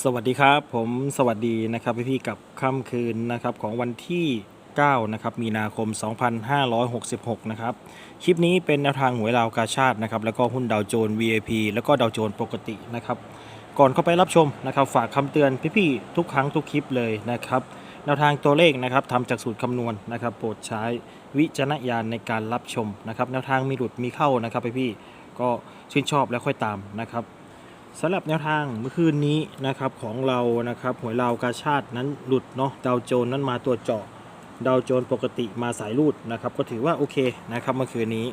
สวัสดีครับ ผมสวัสดีนะครับพี่ๆกับค่ำคืนนะครับของวันที่ 9 นะครับ มีนาคม 2566 นะครับ คลิปนี้เป็นแนวทางหวยราวกาชาตินะครับ แล้วก็หุ้นดาวโจน VIP แล้วก็ดาวโจนปกตินะครับ ก่อนเข้าไปรับชมนะครับ ฝากคำเตือนพี่ๆทุกครั้งทุกคลิปเลยนะครับ แนวทางตัวเลขนะครับทำจากสูตรคำนวณนะครับ โปรดใช้วิจารณญาณในการรับชมนะครับ แนวทางมีหลุดมีเข้านะครับพี่ๆก็ชื่นชอบแล้วค่อยตามนะครับ สำหรับแนวทางเมื่อคืนนี้นะครับของเรานะครับหวยลาวกาชาตินั้นหลุดเนาะดาวโจนนั้นมาตัวเจาะดาวโจนปกติมาสายรูดนะครับ ก็ถือว่าโอเคนะครับเมื่อคืนนี้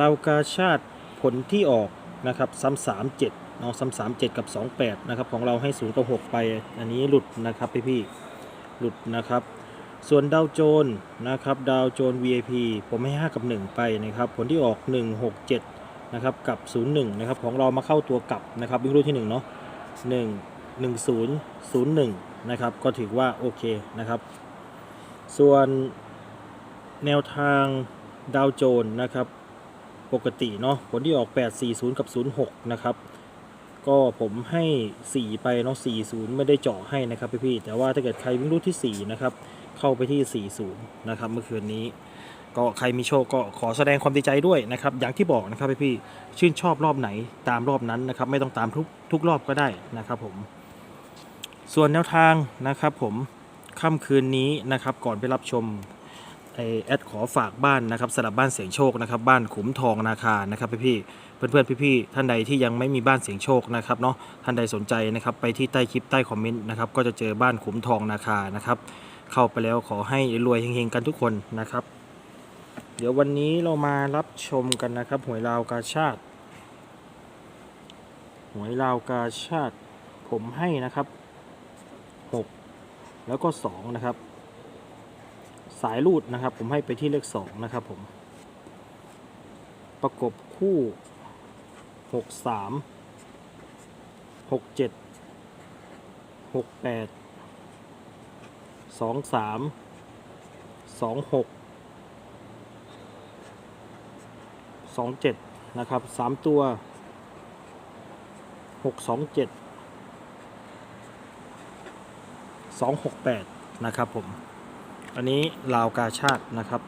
ลาวกาชาติผลที่ออกนะครับซ้ำสามเจ็ดเนาะซ้ำสามเจ็ดกับสองแปดนะครับของเราให้ศูนย์กับหกไปอันนี้หลุดนะครับพี่พี่หลุดนะครับ ส่วนดาวโจนนะครับดาวโจน VIP ผมให้ 5 กับ 1 ไปนะครับผลที่ออก 1 6 7 นะครับกับ 01 นะครับของเรามาเข้าตัวกลับนะครับวิ่งรูดที่ 1 เนาะ1 1 0 0 1 นะครับก็ถือว่าโอเคนะครับ ส่วนแนวทางดาวโจนนะครับปกติเนาะผลที่ออก 840 กับ 06 นะครับก็ผมให้ 4 ไปเนาะ40 ไม่ได้เจาะให้นะครับพี่ๆแต่ว่าถ้าเกิดใครวิ่งรูดที่ 4 นะครับเข้าไปที่ 40 นะครับเมื่อคืนนี้ ก็ใครมีโชคก็ขอแสดงความดีใจด้วยนะครับ อย่างที่บอกนะครับพี่ๆชื่นชอบรอบไหนตามรอบนั้นนะครับ ไม่ต้องตามทุกทุกรอบก็ได้นะครับผม ส่วนแนวทางนะครับผมค่ำคืนนี้นะครับ ก่อนไปรับชมไอแอดขอฝากบ้านนะครับสำหรับบ้านเสียงโชคนะครับ บ้านขุมทองนาคานะครับพี่ๆเพื่อนๆพี่ๆท่านใดที่ยังไม่มีบ้านเสียงโชคนะครับเนาะท่านใดสนใจนะครับ ไปที่ใต้คลิปใต้คอมเมนต์นะครับก็จะเจอบ้านขุมทองนาคานะครับ เข้าไปแล้วขอให้รวยเฮงๆกันทุกคนนะครับ เดี๋ยววันนี้เรามารับชมกันนะครับ หวยลาวกาชาติ หวยลาวกาชาติ ผมให้นะครับ 6 แล้วก็2นะครับ สายรูดนะครับ ผมให้ไปที่เลข2นะครับผม ประกบคู่ 6 3 6 7 6 8 2 3 2 6 สองเจ็ดนะครับสามตัวหกสองเจ็ดสองหกแปดนะครับผม อันนี้ลาวกาชาตินะครับ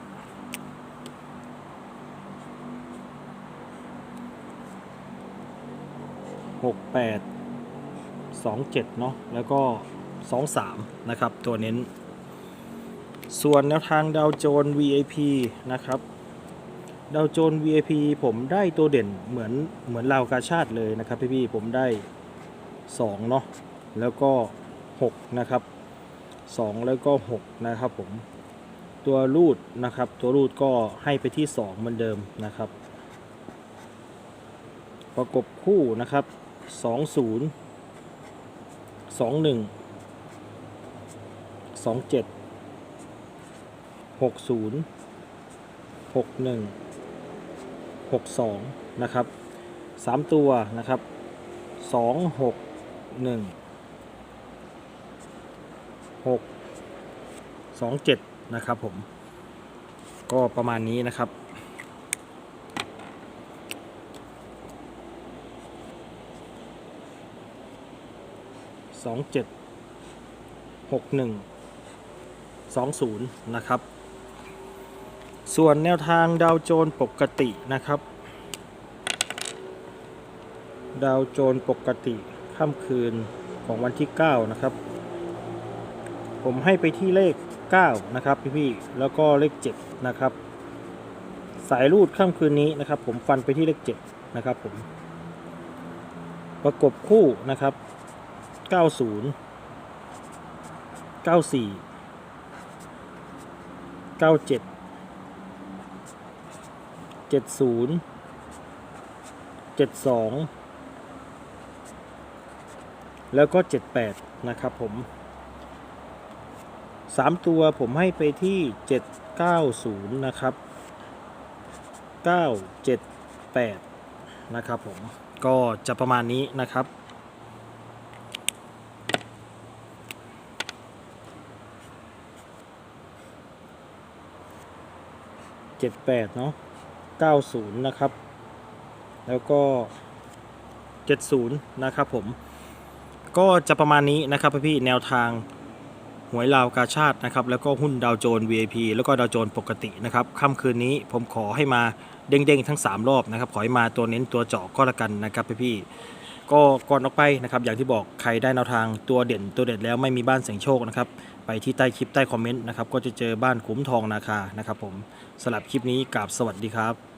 หกแปดสองเจ็ดเนาะแล้วก็สองสามนะครับ ตัวเน้น ส่วนแนวทางดาวโจน VIP นะครับ ดาวโจน VIP ผมได้ตัวเด่นเหมือนเหมือนลาวกาชาติเลยนะครับพี่ๆผมได้2เนาะแล้วก็ 6 นะครับ 2 แล้วก็ 6 นะครับผมตัวรูดนะครับ ตัวรูดก็ให้ไปที่ 2 เหมือนเดิมนะครับ ประกบคู่นะครับ 20 21 27 60 61 62 นะครับ 3 ตัวนะครับ 2 6 1 6 2 7 นะครับผม ก็ประมาณนี้นะครับสองเจ็ดหกหนึ่งสองศูนย์นะครับ ส่วนแนวทางดาวโจนปกตินะครับ ดาวโจนปกติค่ำคืนของวันที่ 9 นะครับ ผมให้ไปที่เลข 9 นะครับพี่ๆแล้วก็เลข 7 นะครับ สายรูดค่ำคืนนี้นะครับ ผมฟันไปที่เลข 7 นะครับผม ประกบคู่นะครับ 90 94 97 เจ็ดศูนย์เจ็ดสองแล้วก็เจ็ดแปดนะครับผมสามตัวผมให้ไปที่เจ็ดเก้าศูนย์นะครับเก้าเจ็ดแปดนะครับผมก็จะประมาณนี้นะครับเจ็ดแปดเนาะ 90 นะครับ แล้วก็ 70 นะครับผม ก็จะประมาณนี้นะครับพี่แนวทางหวยลาวกาชาตินะครับ แล้วก็หุ้นดาวโจน VIP แล้วก็ดาวโจนปกตินะครับค่ำคืนนี้ผมขอให้มาเด้งๆ ทั้ง 3 รอบนะครับ ขอให้มาตัวเน้นตัวเจาะก็แล้วกันนะครับพี่ๆ ก็ก่อนออกไปนะครับอย่างที่บอกใครได้แนวทางตัวเด่นตัวเด็ดแล้วไม่มีบ้านเสียงโชคนะครับไปที่ใต้คลิปใต้คอมเมนต์นะครับก็จะเจอบ้านคุ้มทองนาคานะครับผมสลับคลิปนี้กราบสวัสดีครับ